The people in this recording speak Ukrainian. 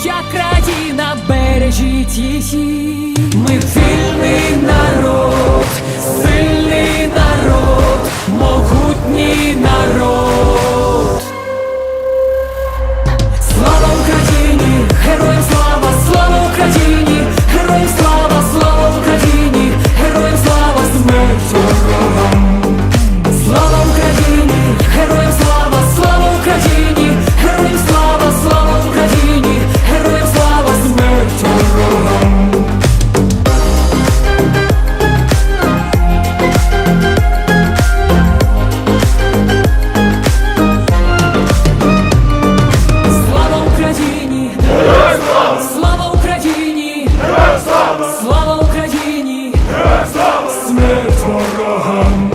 моя країна, бережіть її, ми вільний народ, сильний народ, могутній народ. your home.